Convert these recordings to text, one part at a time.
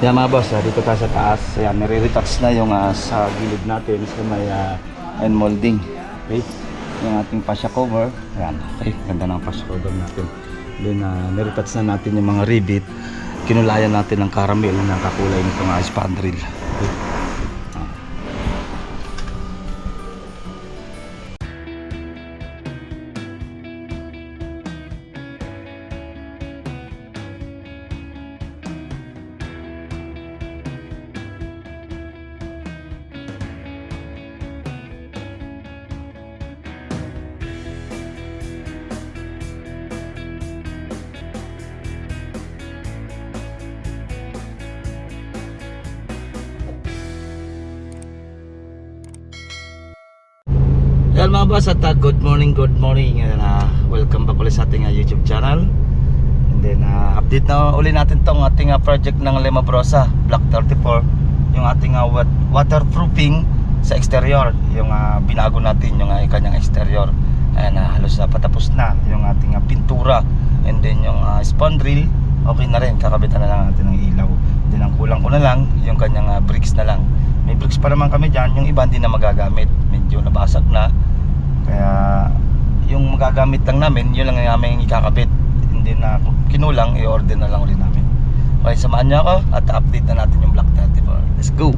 Yan mga boss, ah, dito tayo sa taas. Ayan, nire-retouch na yung ah, sa gilid natin sa may ah, end molding. Okay? Yung ating fascia cover. Ayan, okay. Ganda ng fascia cover natin. Then, uh, nire-retouch na natin yung mga rivet. Kinulayan natin ng caramel na kakulay nito nga spandrel. Okay? Mga boss at uh, good morning, good morning and uh, welcome back ulit sa ating uh, YouTube channel. And then uh, update na uli natin tong ating uh, project ng Lema Brosa Block 34 yung ating uh, wat- waterproofing sa exterior. Yung uh, binago natin yung uh, kanyang exterior. Ayan uh, halos uh, patapos na yung ating uh, pintura. And then yung uh, spandrel okay na rin. Kakabitan na lang natin ng ilaw. Then ang kulang ko na lang yung kanyang uh, bricks na lang. May bricks pa naman kami dyan. Yung iba hindi na magagamit. Medyo nabasag na kaya yung magagamit lang namin yun lang ang aming ikakabit. Hindi na kinulang i-order na lang ulit namin. Okay samahan niyo ako at update na natin yung Black 34 let's go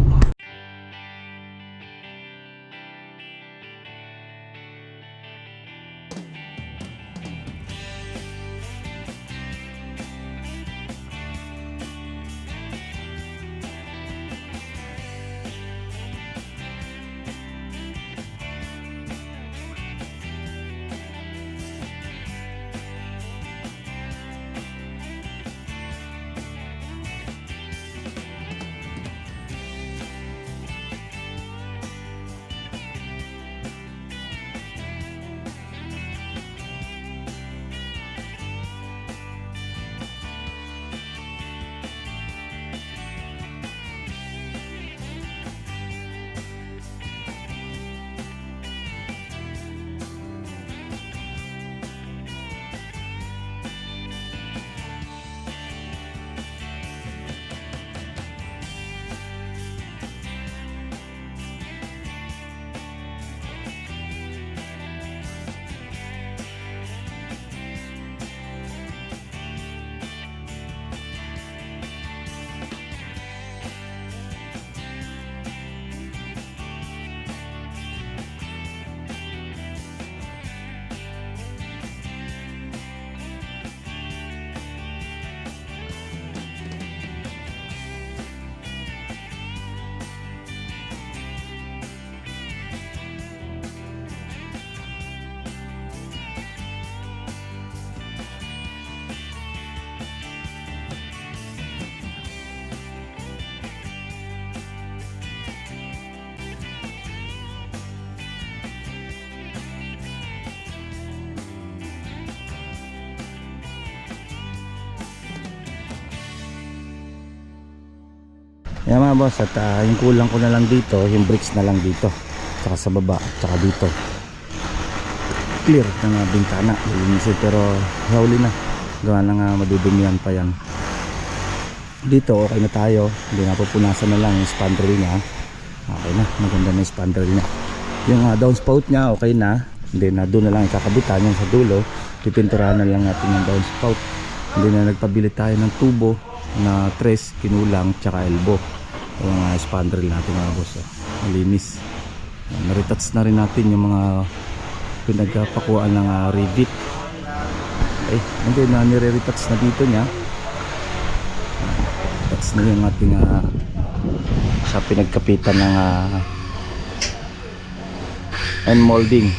Yan mga boss at ah, yung kulang ko na lang dito yung bricks na lang dito. Tsaka sa baba tsaka dito. Clear ng uh, bintana linisin pero huli na. Gawa na nga madudumihan pa yan. Dito okay na tayo. Hindi na pupunasan na lang yung spandrel niya. Okay na maganda na yung spandrel niya. Yung uh, downspout niya okay na. Hindi na doon na lang ikakabitan yung sa dulo. Pipinturahan na lang natin yung downspout. Hindi na nagpabili tayo ng tubo na tres kinulang tsaka elbow yung uh, spandrel natin mga boss oh. malinis. Uh, naretouch na rin natin yung mga pinagpakuhaan ng uh, rivet okay and then uh, nire-retouch na dito niya. Touch na yung ating uh, sa pinagkapitan ng uh, end molding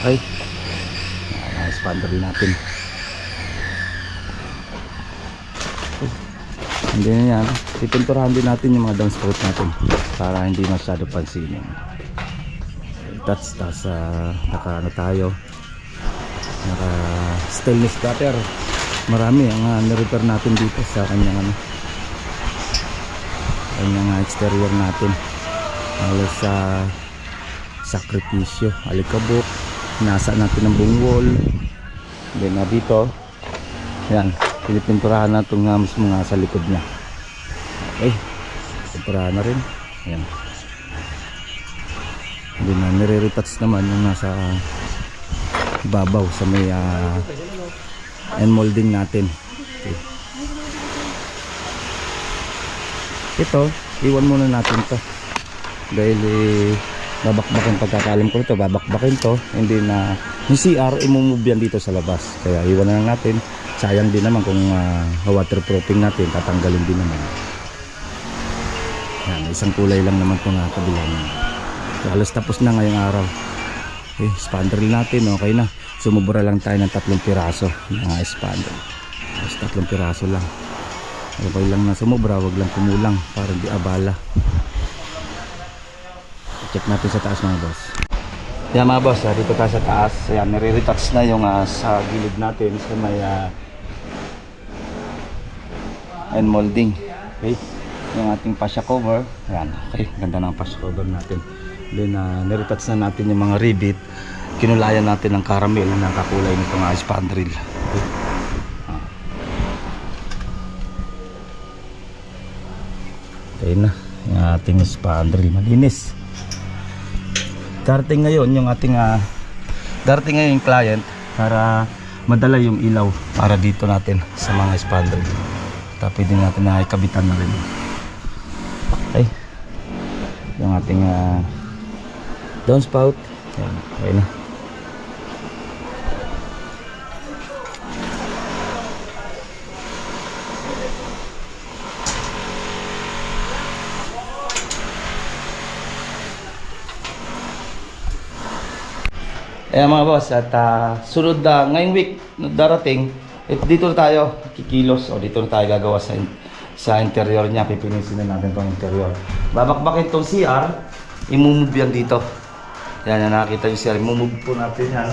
okay. Uh, spandrel natin hindi na yan. Pipinturahan din natin yung mga downspout natin para hindi masyado pansinin. Touch tas uh, naka ano tayo? Naka stainless cutter marami ang uh, nirepair natin dito sa kanyang ano kanyang uh, exterior natin. Halos sa sakripisyo. Alikabok. Nasa natin ng buong wall. Then uh, dito. Yan pinipinturahan na itong uh, mismo nga sa likod niya Okay. Kupra na rin. Ayan. Hindi na nire-retouch naman yung nasa babaw sa may ah, end molding natin. Okay. Ito, iwan muna natin to. Dahil eh, babakbakin pagkakalam ko ito, babakbakin to. Hindi na, yung CR, imumove yan dito sa labas. Kaya iwan na natin. Sayang din naman kung ah, waterproofing natin, tatanggalin din naman. Yan, isang kulay lang naman itong uh, kabilang. So, halos tapos na ngayong araw. Okay, spandrel natin, okay na. Sumubra lang tayo ng tatlong piraso ng spandrel. Halos tatlong piraso lang. Okay lang na sumubra, wag lang kumulang para di abala. Check natin sa taas mga boss. Yan mga boss, ah, dito tayo sa taas. Ayan, nire-retouch na yung ah, sa gilid natin sa may ah, end molding. Okay. Yung ating fascia cover. Ayan, okay. Ganda ng fascia cover natin. Then, uh, niretouch na natin yung mga rivet. Kinulayan natin ng caramel na kakulay nitong uh, spandrel. Okay. Ah. Okay na. Yung ating spandrel. Malinis. Darating ngayon yung ating uh, darating ngayon yung client para madala yung ilaw para dito natin sa mga spandrel. Tapos pwede natin na ikabitan na rin. Okay. Yung ating uh, downspout. Yan. Okay na. Ayan mga boss, at ah, sunod na ngayong week na darating, eh, dito tayo kikilos o dito tayo gagawa sa sa interior niya. Pipinisin na natin tong interior. Babakbakin tong CR, imumove yan dito. Yan, yan nakakita yung CR. Imumove po natin yan.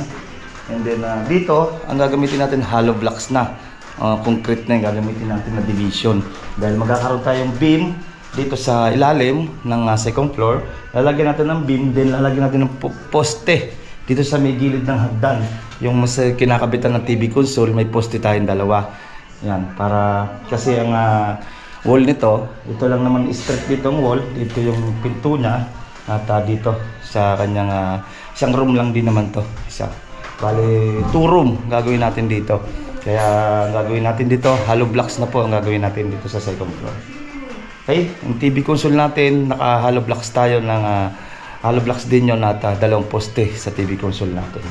And then ah, dito, ang gagamitin natin hollow blocks na. Ah, concrete na yung gagamitin natin na division. Dahil magkakaroon tayong beam dito sa ilalim ng ah, second floor. Lalagyan natin ng beam, then lalagyan natin ng po- poste dito sa may gilid ng hagdan. Yung mas eh, kinakabitan ng TV console, may poste tayong dalawa. Yan, para kasi ang ah, wall nito, ito lang naman straight dito ang wall, dito yung pinto niya at ah, dito sa kanyang ah, isang room lang din naman to. Isa. Bale, two room gagawin natin dito. Kaya ang gagawin natin dito, hollow blocks na po ang gagawin natin dito sa second floor. Okay, yung TV console natin, naka hollow blocks tayo ng ah, hollow blocks din yun at ah, dalawang poste sa TV console natin.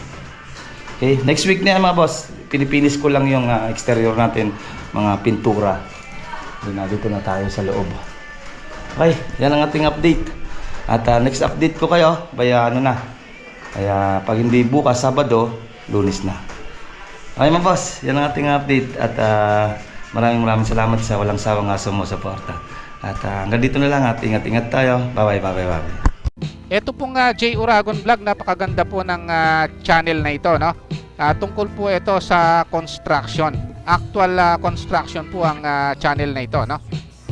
Okay, next week na mga boss, pinipinis ko lang yung ah, exterior natin, mga pintura. Doon na, dito na tayo sa loob. Okay, yan ang ating update. At ah, next update ko kayo, baya ano na. Kaya pag hindi bukas, Sabado, lunis na. Okay mga boss, yan ang ating update. At ah, maraming maraming salamat sa walang sawang nga sumusuporta. At ah, hanggang dito na lang at ingat-ingat tayo. Bye-bye, bye-bye, bye-bye. Ito pong ah, J Uragon Vlog, napakaganda po ng ah, channel na ito, no? Ah, tungkol po ito sa construction. Actual ah, construction po ang ah, channel na ito, no?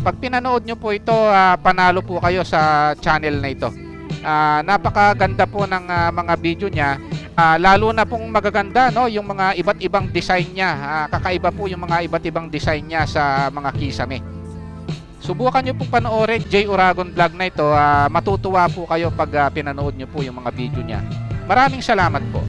Pag pinanood nyo po ito, ah, panalo po kayo sa channel na ito. Ah, napakaganda po ng ah, mga video niya. Ah, lalo na pong magaganda, no? Yung mga iba't ibang design niya. Ah, kakaiba po yung mga iba't ibang design niya sa mga kisame. Subukan nyo pong panoorin J Uragon vlog na ito. Ah, matutuwa po kayo pag ah, pinanood nyo po yung mga video niya. Maraming salamat po.